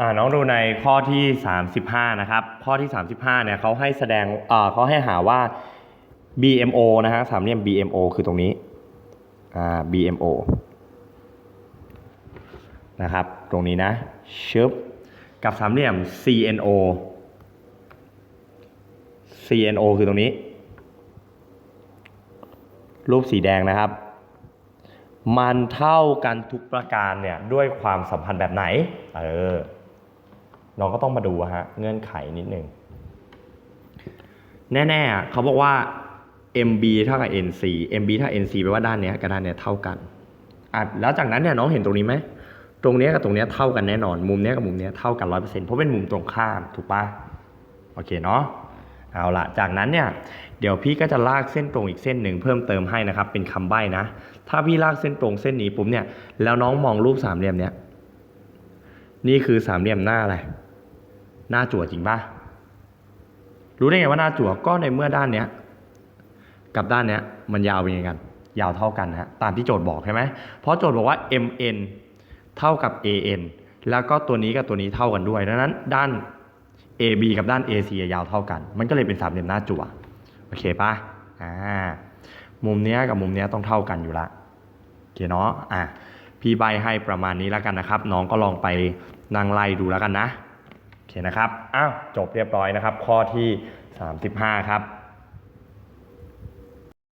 น้องดูในข้อที่ 35 นะครับ ข้อที่ 35 เนี่ยเขาให้แสดงเขาให้หาว่า BMO นะฮะสามเหลี่ยม BMO คือตรงนี้ BMO นะครับ ตรงนี้นะชึบกับสามเหลี่ยม CNO CNO คือตรงนี้ รูปสีแดงนะครับ มันเท่ากันทุกประการเนี่ย ด้วยความสัมพันธ์แบบไหน เออ น้องก็ต้องมาดูฮะเงื่อนไขนิดหนึ่งแน่ๆเขาบอกว่า MB เท่ากับ NC MB เท่า NC แปลว่าด้านเนี้ยกับด้านเนี้ยเท่ากันอะแล้วจากนั้นเนี่ยน้องเห็นตรงนี้ไหมตรงเนี้ยกับตรงเนี้ยเท่ากันแน่นอน มุมเนี้ยกับมุมเนี้ยเท่ากันร้อยเปอร์เซ็นต์เพราะเป็นมุมตรงข้ามถูกปะโอเคเนาะเอาละจากนั้นเนี่ยเดี๋ยวพี่ก็จะลากเส้นตรงอีกเส้นหนึ่งเพิ่มเติมให้นะครับ เป็นคำใบ้นะ ถ้าพี่ลากเส้นตรงเส้นนี้ปุ๊บเนี่ยแล้วน้องมองรูปสามเหลี่ยมเนี้ยนี่คือสามเหลี่ยมหน้าอะไร หน้าจั่วจริงปะรู้ได้ไงว่าหน้าจั่วก็ในเมื่อด้านเนี้ยกับด้านเนี้ยมันยาวเป็นยังไงกัน ยาวเท่ากันนะฮะตามที่โจทย์บอกใช่ไหมเพราะโจทย์บอกว่า mn เท่ากับ an แล้วก็ตัวนี้กับตัวนี้เท่ากันด้วยดังนั้น ด้าน AB กับด้าน AC ยาวเท่ากัน มันก็เลยเป็นสามเหลี่ยมหน้าจั่วโอเคปะอ่ามุมเนี้ยกับมุมเนี้ยต้องเท่ากันอยู่ละโอเคเนาะอะพี่ใบให้ประมาณนี้แล้วกันนะครับ น้องก็ลองไปนั่งไล่ดูแล้วกันนะ นะครับ อ้าว จบเรียบร้อยนะครับ ข้อที่ 35 ครับ